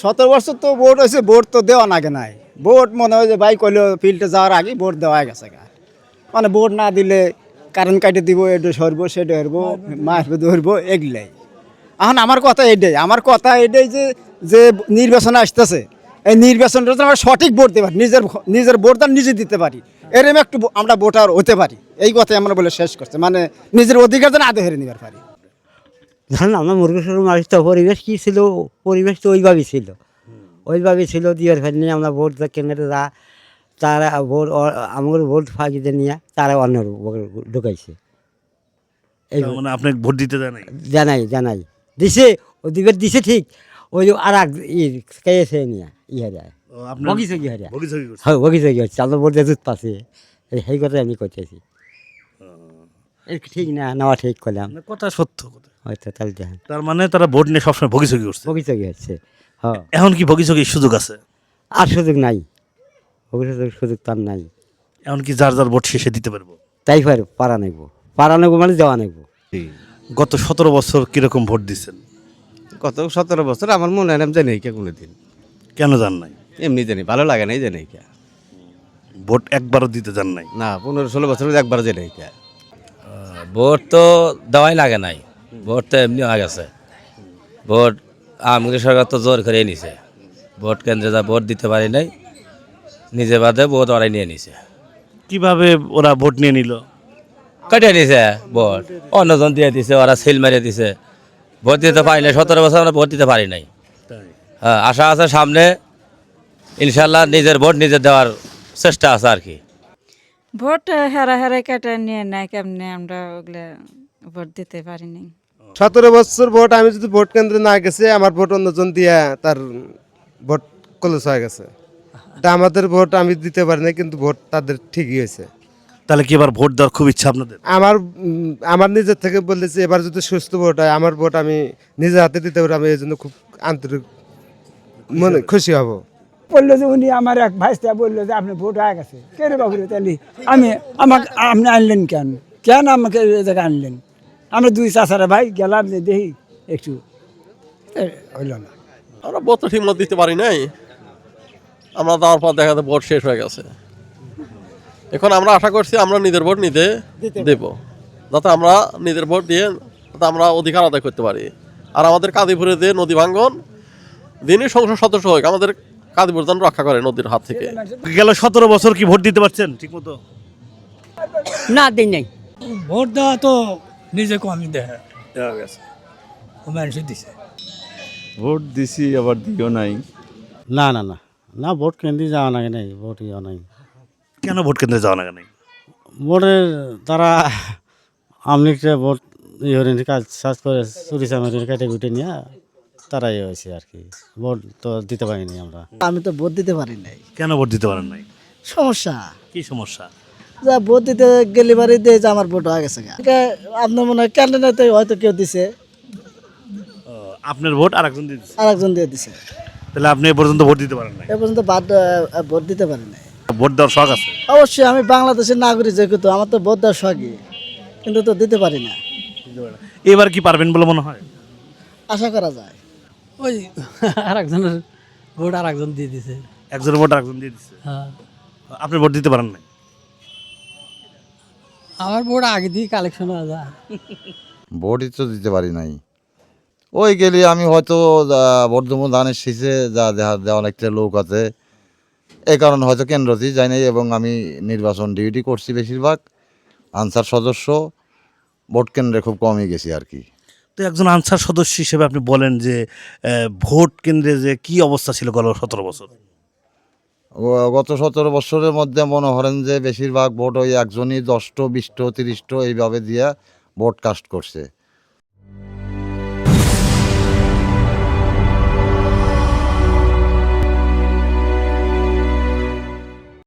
সতেরো বছর তো ভোট হয়েছে, ভোট তো দেওয়া নাগে নাই। ভোট মনে হয় যে ভাই কইলো ফিল্ডে যাওয়ার আগে ভোট দেওয়া গেছে গা। মানে ভোট না দিলে কারেন্ট কাটে দিব এটা সরবো সেটা হরবো মাছ ধরবো, এগুলাই। এখন আমার কথা এটাই, আমার কথা এটাই যে যে নির্বাচন আসতেছে, এই নির্বাচনটা আমরা সঠিক ভোট দিতে পারি, নিজের নিজের ভোটদান নিজে দিতে পারি। এরম একটু আমরা ভোটার হতে পারি। এই কথাই আমরা বলে শেষ করছে। মানে নিজের অধিকার যেন আদে হেরে নিবার পারি। জান আমরা মুরগেশ্বর মানুষ তো পরিবেশ কী ছিল? পরিবেশ তো ওইভাবেই ছিল। ওইভাবেই ছিল দিয়ার ফের নিয়ে আমরা ভোট কেন্দ্রে যা তারা ভোট আমার ভোট ফাঁকিতে নিয়ে তারা অন্য ঢুকাইছে। এই মানে আপনি ভোট দিতে দেয় নাই? জানাই জানাই। দিছে ও দিবে দিছে ঠিক ওই যে আর এক ই কেছে নিয়ে ইয়ে যায় কি হারিয়া বগিচগি। হ্যাঁ বগিছে কি হচ্ছে আমরা ভোট দিয়ে দুধ পাচ্ছি এই সেই কথা আমি করতেছি এই ঠিক না নেওয়া ঠিক করলাম। না, কথা সত্য কথা। হয়তো তাহলে দেখেন তার মানে তারা ভোট নিয়ে সবসময় ভগিচগি করছে। কি হচ্ছে হ্যাঁ এখন কি ভগিচগির সুযোগ আছে? আর সুযোগ নাই। ভবিষ্যতের সুযোগ তার নাই। এখন কি যার যার ভোট শেষে দিতে পারব? তাই পার পারা নেব। পারা নেব মানে দেওয়া নেব। গত সতেরো বছর কীরকম ভোট দিচ্ছেন? গত সতেরো বছর আমার মনে হয় না জানি কে কোনো দিন কেন জান নাই? এমনি জানি ভালো লাগে নাই জানি কে। ভোট একবারও দিতে জান নাই? না পনেরো ষোলো বছর একবার জানি কে। ভোট তো দেওয়াই লাগে নাই। ভোট তো এমনি হয়ে গেছে। ভোট আমগুলি সরকার তো জোর করে নিছে। ভোট কেন্দ্রে যা ভোট দিতে পারি নাই নিজে বাদে ভোট ওরাই নিয়ে নিছে। কীভাবে ওরা ভোট নিয়ে নিল? কাটিয়ে নিছে ভোট। অন্যজন দিয়ে দিছে ওরা সিল মারিয়ে দিছে। ভোট দিতে পারি নাই সতেরো বছর আমরা ভোট দিতে পারি নাই। হ্যাঁ আশা আছে সামনে ইনশাল্লাহ নিজের ভোট নিজে দেওয়ার চেষ্টা আছে আর কি। ভোট হেরা হেরা কেটে নিয়ে নেয় কেমনে? আমরা ওগুলা ভোট দিতে পারিনি। সতেরো বছর ভোট আমি যদি ভোট কেন্দ্রে না গেছে আমার ভোট অন্যজন দিয়া তার ভোট কলেজ হয়ে গেছে। তা আমাদের ভোট আমি দিতে পারি না কিন্তু ভোট তাদের ঠিকই হয়েছে। তাহলে কি এবার ভোট দেওয়ার খুব ইচ্ছা আপনাদের? আমার আমার নিজের থেকে বলেছে এবার যদি সুস্থ ভোট হয় আমার ভোট আমি নিজের হাতে দিতে পারি আমি এই জন্য খুব আন্তরিক মনে খুশি হব। বলল যে উনি আমার এক ভাইস্তা বলল যে আপনি ভোট হয়ে গেছে। কে রে বাবু তাহলে? আমি আমাকে আপনি আনলেন কেন? কেন আমাকে এই জায়গায় আনলেন? আমরা দুই চাষারা ভাই গেলাম যে দেখি একটু হইল না। আমরা ভোট তো ঠিক মতো দিতে পারি নাই। আমরা দেওয়ার পর দেখা যায় ভোট শেষ হয়ে গেছে। এখন আমরা আশা করছি আমরা নিজের ভোট নিতে দেব যাতে আমরা নিজের ভোট দিয়ে যাতে আমরা অধিকার আদায় করতে পারি। আর আমাদের কাদিপুরে যে নদী ভাঙ্গন যিনি সংসদ সদস্য হোক আমাদের কাদিপুর যেন রক্ষা করে নদীর হাত থেকে। গেল সতেরো বছর কি ভোট দিতে পারছেন ঠিক মতো না দিন নেই। ভোট দেওয়া তো নিজে কমই দেয়। ও মানুষ দিছে। ভোট দিছি আবার দিও নাই। না না না না ভোট কেন্দ্রে যাওয়া লাগে নাই ভোট ইয়া নাই। কেন ভোট কেন্দ্রে যাওয়া লাগে নাই? ভোটের তারা আমলিগটা ভোট ইয়ে কাজ সাজ করে চুরি চামারির কেটে কুটে নিয়ে। তারা ইয়ে হয়েছে আর কি। ভোট তো দিতে পারিনি আমরা। আমি তো ভোট দিতে পারি নাই। কেন ভোট দিতে পারেন নাই? সমস্যা। কি সমস্যা? যা ভোট দিতে গেলে বাড়ি দিয়ে যে আমার ভোট হয়ে গেছে গা। এটা আপনার মনে হয় ক্যান্ডিডেট হয়তো কেউ দিছে। ও, আপনার ভোট আর একজন দিচ্ছে আর একজন দিয়ে দিছে। তাহলে আপনি এ পর্যন্ত ভোট দিতে পারেন নাই? এ পর্যন্ত বাদ আহ, ভোট দিতে পারি নাই। ভোট দেওয়ার শখ আছে? অবশ্যই আমি বাংলাদেশের নাগরিক যেহেতু আমার তো ভোট দেওয়ার শখই। কিন্তু তো দিতে পারি না। এবার কি পারবেন বলে মনে হয়? আশা করা যায়। ওই আর একজনের ভোট আর একজন দিয়ে দিছে। একজনের ভোট আর একজন দিয়ে দিচ্ছে হ্যাঁ। আপনি ভোট দিতে পারেন নাই? আমার ভোট আগে দিয়ে কালেকশন হয়ে যায়। ভোটই তো দিতে পারি নাই। ওই গেলে আমি হয়তো বর্ধমান ধানের শীষে যা দেখা দেওয়া অনেকটা লোক আছে। এই কারণে হয়তো কেন্দ্রতেই যাই নাই এবং আমি নির্বাচন ডিউটি করছি বেশিরভাগ। আনসার সদস্য ভোট কেন্দ্রে খুব কমই গেছি আর কি। তো একজন আনসার সদস্য হিসেবে আপনি বলেন যে ভোট কেন্দ্রে যে কি অবস্থা ছিল গত সতেরো বছর? গত সতেরো বছরের মধ্যে মনে করেন যে বেশিরভাগ ভোট ওই একজনই দশটো, বিশটো, তিরিশটো এইভাবে দিয়ে ভোট কাস্ট করছে।